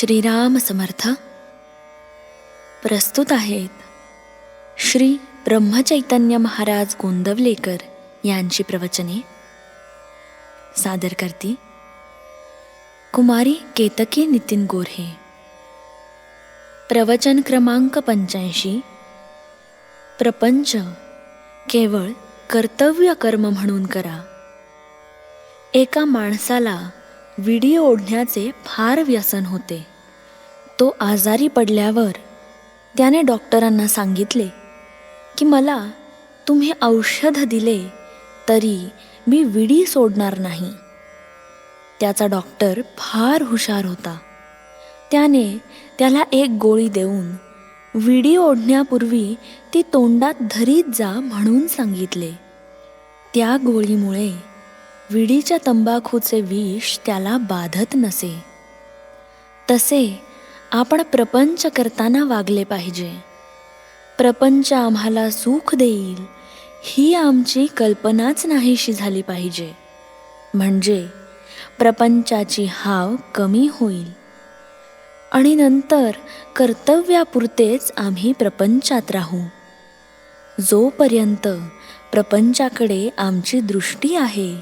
श्रीराम समर्थ. प्रस्तुत आहेत श्री ब्रह्मचैतन्य महाराज गोंदवलेकर यांची प्रवचने. सादर करती कुमारी केतकी नितीन गोऱ्हे. प्रवचन क्रमांक पंच्याऐंशी. प्रपंच केवळ कर्तव्य कर्म म्हणून करा. एका माणसाला विडी ओढण्याचे फार व्यसन होते. तो आजारी पडल्यावर त्याने डॉक्टरांना सांगितले की मला तुम्ही औषध दिले तरी मी विडी सोडणार नाही. त्याचा डॉक्टर फार हुशार होता. त्याने त्याला एक गोळी देऊन विडी ओढण्यापूर्वी ती तोंडात धरीत जा म्हणून सांगितले. त्या गोळीमुळे विडीच्या तंबाखूचे विष त्याला बाधत नसे. तसे आपण प्रपंच करताना वागले पाहिजे. प्रपंच आम्हाला सुख देईल ही आमची कल्पनाच नाहीशी झाली पाहिजे. म्हणजे प्रपंचाची हाव कमी होईल. आणि नंतर कर्तव्यापुरतेच आम्ही प्रपंचात राहू. जोपर्यंत प्रपंचाकडे आमची दृष्टी आहे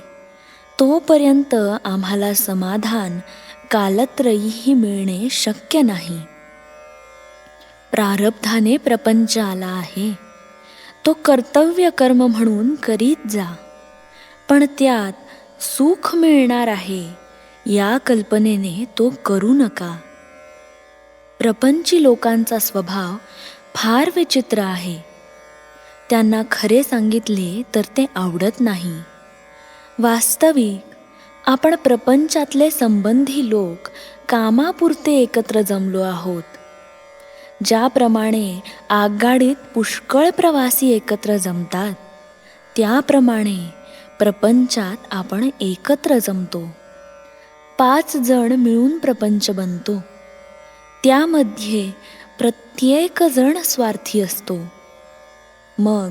तोपर्यंत आम्हाला समाधान कालत्रयीही मिळणे शक्य नाही. प्रारब्धाने प्रपंच आला आहे. तो कर्तव्य कर्म म्हणून करीत जा. पण त्यात सुख मिळणार आहे या कल्पनेने तो करू नका. प्रपंची लोकांचा स्वभाव फार विचित्र आहे. त्यांना खरे सांगितले तर ते आवडत नाही. वास्तविक आपण प्रपंचातले संबंधी लोक कामापुरते एकत्र जमलो आहोत. ज्याप्रमाणे आगगाडीत पुष्कळ प्रवासी एकत्र जमतात त्याप्रमाणे प्रपंचात आपण एकत्र जमतो. पाच जण मिळून प्रपंच बनतो. त्यामध्ये प्रत्येक जण स्वार्थी असतो. मग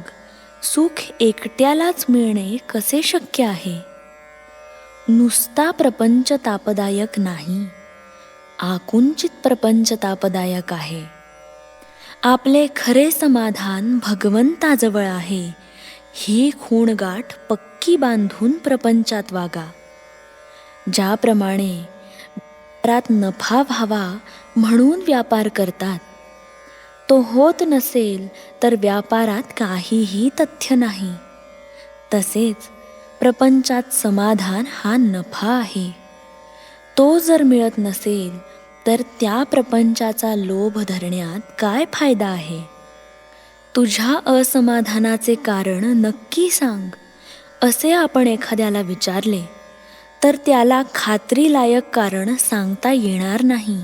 सुख एकट्यालाच मिळणे कसे शक्य आहे? नुसता प्रपंच तापदायक नाही. आकुंचित प्रपंच तापदायक आहे. आपले खरे समाधान भगवंताजवळ आहे. ही खूणगाठ पक्की बांधून प्रपंचात वागा. ज्याप्रमाणे व्यापारात नफा व्हावा म्हणून व्यापार करतात. तो होत नसेल तर व्यापारात काहीही तथ्य नाही. तसेच प्रपंचात समाधान हा नफा आहे. तो जर मिळत नसेल तर त्या प्रपंचाचा लोभ धरण्यात काय फायदा आहे? तुझ्या असमाधानाचे कारण नक्की सांग. असे आपण एखाद्याला विचारले तर त्याला खात्रीलायक कारण सांगता येणार नाही.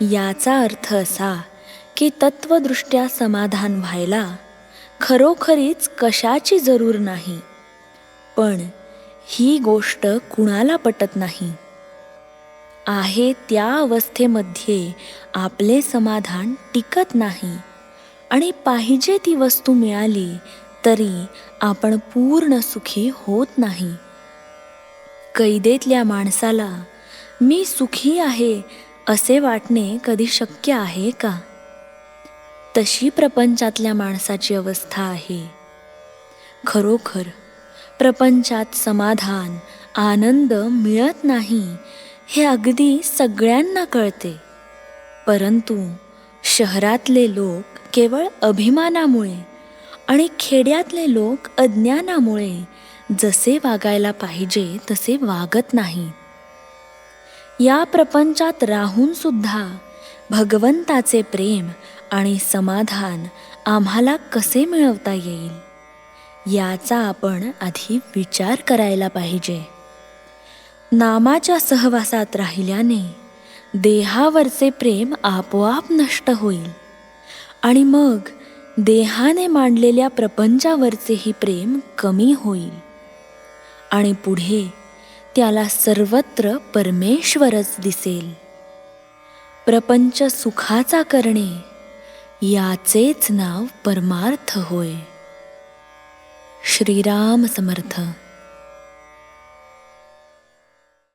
याचा अर्थ असा की तत्वदृष्ट्या समाधान व्हायला खरोखरीच कशाची जरूर नाही. पण ही गोष्ट कुणाला पटत नाही. आहे त्या अवस्थेमध्ये आपले समाधान टिकत नाही आणि पाहिजे ती वस्तू मिळाली तरी आपण पूर्ण सुखी होत नाही. कैदेतल्या माणसाला मी सुखी आहे असे वाटणे कधी शक्य आहे का? तशी प्रपंचातल्या माणसाची अवस्था आहे. खरोखर प्रपंचात समाधान आनंद मिळत नाही हे अगदी सगळ्यांना कळते. परंतु शहरातले लोक केवळ अभिमानामुळे आणि खेड्यातले लोक अज्ञानामुळे जसे वागायला पाहिजे तसे वागत नाही. या प्रपंचात राहून सुद्धा भगवंताचे प्रेम आणि समाधान आम्हाला कसे मिळवता येईल? याचा आपण आधी विचार करायला पाहिजे. नामाच्या सहवासात राहिल्याने देहावरचे प्रेम आपोआप नष्ट होईल आणि मग देहाने मांडलेल्या प्रपंचावरचेही प्रेम कमी होईल आणि पुढे त्याला सर्वत्र परमेश्वरच दिसेल. प्रपंच सुखाचा करणे याचेच नाव परमार्थ होय. श्रीराम समर्थ.